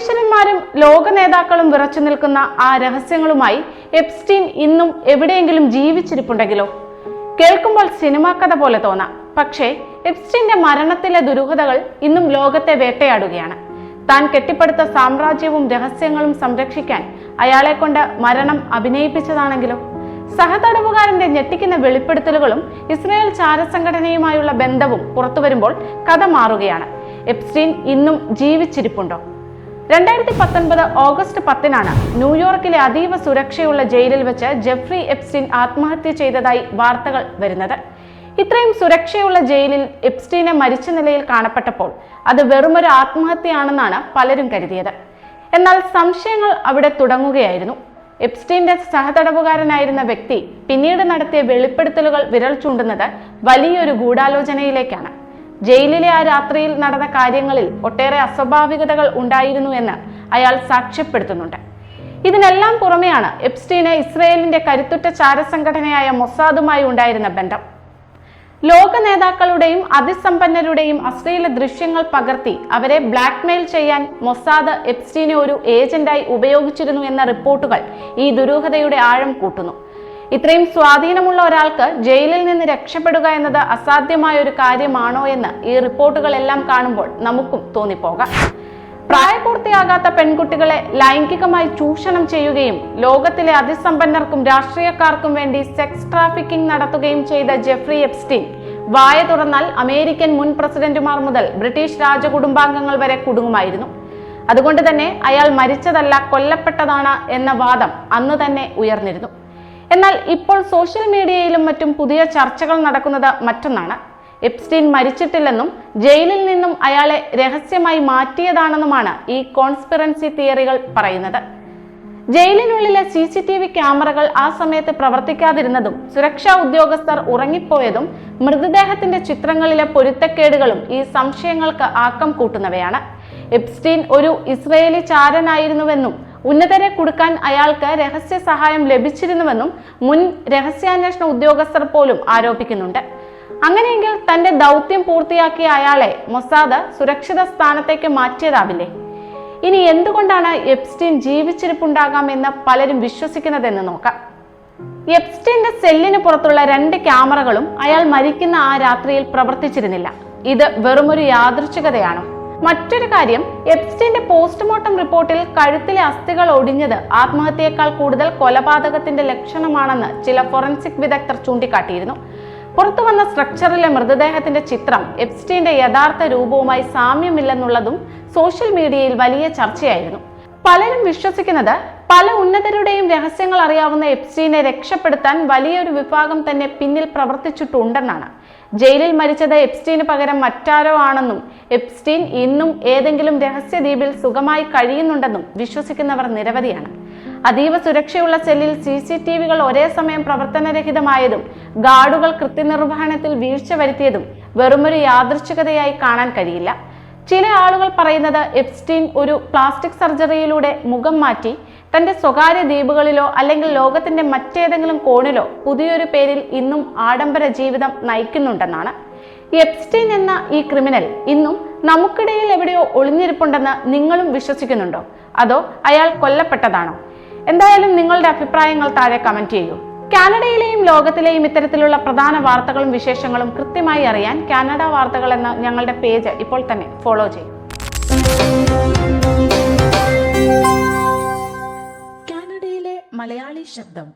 കോടീശ്വരന്മാരും ലോക നേതാക്കളും വിറച്ചു നിൽക്കുന്ന ആ രഹസ്യങ്ങളുമായി എപ്സ്റ്റീൻ ഇന്നും എവിടെയെങ്കിലും ജീവിച്ചിരിപ്പുണ്ടെങ്കിലോ? കേൾക്കുമ്പോൾ സിനിമാ കഥ പോലെ തോന്നാം. പക്ഷേ എപ്സ്റ്റീന്റെ മരണത്തിലെ ദുരൂഹതകൾ ഇന്നും ലോകത്തെ വേട്ടയാടുകയാണ്. താൻ കെട്ടിപ്പടുത്ത സാമ്രാജ്യവും രഹസ്യങ്ങളും സംരക്ഷിക്കാൻ അയാളെ കൊണ്ട് മരണം അഭിനയിപ്പിച്ചതാണെങ്കിലോ? സഹതടവുകാരന്റെ ഞെട്ടിക്കുന്ന വെളിപ്പെടുത്തലുകളും ഇസ്രായേൽ ചാരസംഘടനയുമായുള്ള ബന്ധവും പുറത്തുവരുമ്പോൾ കഥ മാറുകയാണ്. എപ്സ്റ്റീൻ ഇന്നും ജീവിച്ചിരിപ്പുണ്ടോ? രണ്ടായിരത്തി പത്തൊൻപത് ഓഗസ്റ്റ് പത്തിനാണ് ന്യൂയോർക്കിലെ അതീവ സുരക്ഷയുള്ള ജയിലിൽ വെച്ച് ജെഫ്രി എപ്സ്റ്റീൻ ആത്മഹത്യ ചെയ്തതായി വാർത്തകൾ വരുന്നത്. ഇത്രയും സുരക്ഷയുള്ള ജയിലിൽ എപ്സ്റ്റീനെ മരിച്ച നിലയിൽ കാണപ്പെട്ടപ്പോൾ അത് വെറുമൊരു ആത്മഹത്യയാണെന്നാണ് പലരും കരുതിയത്. എന്നാൽ സംശയങ്ങൾ അവിടെ തുടങ്ങുകയായിരുന്നു. എപ്സ്റ്റീന്റെ സഹതടവുകാരനായിരുന്ന വ്യക്തി പിന്നീട് നടത്തിയ വെളിപ്പെടുത്തലുകൾ വിരൽ ചൂണ്ടുന്നത് വലിയൊരു ഗൂഢാലോചനയിലേക്കാണ്. ജയിലിലെ ആ രാത്രിയിൽ നടന്ന കാര്യങ്ങളിൽ ഒട്ടേറെ അസ്വാഭാവികതകൾ ഉണ്ടായിരുന്നു എന്ന് അയാൾ സാക്ഷ്യപ്പെടുത്തുന്നുണ്ട്. ഇതിനെല്ലാം പുറമെയാണ് എപ്സ്റ്റീന് ഇസ്രയേലിന്റെ കരുത്തുറ്റ ചാരസംഘടനയായ മൊസാദുമായി ഉണ്ടായിരുന്ന ബന്ധം. ലോക നേതാക്കളുടെയും അതിസമ്പന്നരുടെയും അശ്ലീല ദൃശ്യങ്ങൾ പകർത്തി അവരെ ബ്ലാക്ക്മെയിൽ ചെയ്യാൻ മൊസാദ് എപ്സ്റ്റീനെ ഒരു ഏജന്റായി ഉപയോഗിച്ചിരുന്നു എന്ന റിപ്പോർട്ടുകൾ ഈ ദുരൂഹതയുടെ ആഴം കൂട്ടുന്നു. ഇത്രയും സ്വാധീനമുള്ള ഒരാൾക്ക് ജയിലിൽ നിന്ന് രക്ഷപ്പെടുക എന്നത് അസാധ്യമായ ഒരു കാര്യമാണോ എന്ന് ഈ റിപ്പോർട്ടുകളെല്ലാം കാണുമ്പോൾ നമുക്കും തോന്നിപ്പോകാം. പ്രായപൂർത്തിയാകാത്ത പെൺകുട്ടികളെ ലൈംഗികമായി ചൂഷണം ചെയ്യുകയും ലോകത്തിലെ അതിസമ്പന്നർക്കും രാഷ്ട്രീയക്കാർക്കും വേണ്ടി സെക്സ് ട്രാഫിക്കിംഗ് നടത്തുകയും ചെയ്ത ജെഫ്രി എപ്സ്റ്റീൻ വായ തുറന്നാൽ അമേരിക്കൻ മുൻ പ്രസിഡന്റുമാർ മുതൽ ബ്രിട്ടീഷ് രാജകുടുംബാംഗങ്ങൾ വരെ കുടുങ്ങുമായിരുന്നു. അതുകൊണ്ട് തന്നെ അയാൾ മരിച്ചതല്ല കൊല്ലപ്പെട്ടതാണ് എന്ന വാദം അന്ന് തന്നെ ഉയർന്നിരുന്നു. എന്നാൽ ഇപ്പോൾ സോഷ്യൽ മീഡിയയിലും മറ്റും പുതിയ ചർച്ചകൾ നടക്കുന്നത് മറ്റൊന്നാണ്. എപ്സ്റ്റീൻ മരിച്ചിട്ടില്ലെന്നും ജയിലിൽ നിന്നും അയാളെ രഹസ്യമായി മാറ്റിയതാണെന്നുമാണ് ഈ കോൺസ്പിറൻസി തിയറികൾ പറയുന്നത്. ജയിലിനുള്ളിലെ സി സി ടി വി ക്യാമറകൾ ആ സമയത്ത് പ്രവർത്തിക്കാതിരുന്നതും സുരക്ഷാ ഉദ്യോഗസ്ഥർ ഉറങ്ങിപ്പോയതും മൃതദേഹത്തിന്റെ ചിത്രങ്ങളിലെ പൊരുത്തക്കേടുകളും ഈ സംശയങ്ങൾക്ക് ആക്കം കൂട്ടുന്നവയാണ്. എപ്സ്റ്റീൻ ഒരു ഇസ്രയേലി ചാരനായിരുന്നുവെന്നും ഉന്നതരെ കൊടുക്കാൻ അയാൾക്ക് രഹസ്യ സഹായം ലഭിച്ചിരുന്നുവെന്നും മുൻ രഹസ്യാന്വേഷണ ഉദ്യോഗസ്ഥർ പോലും ആരോപിക്കുന്നുണ്ട്. അങ്ങനെയെങ്കിൽ തന്റെ ദൗത്യം പൂർത്തിയാക്കിയ അയാളെ മൊസാദ് സുരക്ഷിത സ്ഥാനത്തേക്ക് മാറ്റിയതാവില്ലേ? ഇനി എന്തുകൊണ്ടാണ് എപ്സ്റ്റീൻ ജീവിച്ചിരിപ്പുണ്ടാകാമെന്ന് പലരും വിശ്വസിക്കുന്നതെന്ന് നോക്കാം. എപ്സ്റ്റീന്റെ സെല്ലിന് പുറത്തുള്ള രണ്ട് ക്യാമറകളും അയാൾ മരിക്കുന്ന ആ രാത്രിയിൽ പ്രവർത്തിച്ചിരുന്നില്ല. ഇത് വെറുമൊരു യാദൃച്ഛികതയാണോ. മറ്റൊരു കാര്യം എപ്സ്റ്റിന്റെ പോസ്റ്റ്മോർട്ടം റിപ്പോർട്ടിൽ കഴുത്തിലെ അസ്ഥികൾ ഒടിഞ്ഞത് ആത്മഹത്യയേക്കാൾ കൂടുതൽ കൊലപാതകത്തിന്റെ ലക്ഷണമാണെന്ന് ചില ഫോറൻസിക് വിദഗ്ധർ ചൂണ്ടിക്കാട്ടിയിരുന്നു. പുറത്തു വന്ന സ്ട്രക്ചറിലെ മൃതദേഹത്തിന്റെ ചിത്രം എപ്സ്റ്റീന്റെ യഥാർത്ഥ രൂപവുമായി സാമ്യമില്ലെന്നുള്ളതും സോഷ്യൽ മീഡിയയിൽ വലിയ ചർച്ചയായിരുന്നു. പലരും വിശ്വസിക്കുന്നത് പല ഉന്നതരുടെയും രഹസ്യങ്ങൾ അറിയാവുന്ന എപ്സ്റ്റീനെ രക്ഷപ്പെടുത്താൻ വലിയൊരു വിഭാഗം തന്നെ പിന്നിൽ പ്രവർത്തിച്ചിട്ടുണ്ടെന്നാണ്. ജയിലിൽ മരിച്ചത് എപ്സ്റ്റീന് പകരം മറ്റാരോ ആണെന്നും എപ്സ്റ്റീൻ ഇന്നും ഏതെങ്കിലും രഹസ്യദ്വീപിൽ സുഖമായി കഴിയുന്നുണ്ടെന്നും വിശ്വസിക്കുന്നവർ നിരവധിയാണ്. അതീവ സുരക്ഷയുള്ള സെല്ലിൽ സി സി ടി വികൾ ഒരേ സമയം പ്രവർത്തനരഹിതമായതും ഗാർഡുകൾ കൃത്യനിർവഹണത്തിൽ വീഴ്ച വരുത്തിയതും വെറുമൊരു യാദൃശ്ചികതയായി കാണാൻ കഴിയില്ല. ചില ആളുകൾ പറയുന്നത് എപ്സ്റ്റീൻ ഒരു പ്ലാസ്റ്റിക് സർജറിയിലൂടെ മുഖം മാറ്റി തന്റെ സ്വകാര്യ ദ്വീപുകളിലോ അല്ലെങ്കിൽ ലോകത്തിന്റെ മറ്റേതെങ്കിലും കോണിലോ പുതിയൊരു പേരിൽ ഇന്നും ആഡംബര ജീവിതം നയിക്കുന്നുണ്ടെന്നാണ്. എപ്സ്റ്റീൻ എന്ന ഈ ക്രിമിനൽ ഇന്നും നമുക്കിടയിൽ എവിടെയോ ഒളിഞ്ഞിരിപ്പുണ്ടെന്ന് നിങ്ങളും വിശ്വസിക്കുന്നുണ്ടോ? അതോ അയാൾ കൊല്ലപ്പെട്ടതാണോ? എന്തായാലും നിങ്ങളുടെ അഭിപ്രായങ്ങൾ താഴെ കമന്റ് ചെയ്യൂ. കാനഡയിലെയും ലോകത്തിലെയും ഇത്തരത്തിലുള്ള പ്രധാന വാർത്തകളും വിശേഷങ്ങളും കൃത്യമായി അറിയാൻ കാനഡ വാർത്തകൾ എന്ന ഞങ്ങളുടെ പേജ് ഇപ്പോൾ തന്നെ ഫോളോ ചെയ്യും. മലയാളി ശബ്ദം.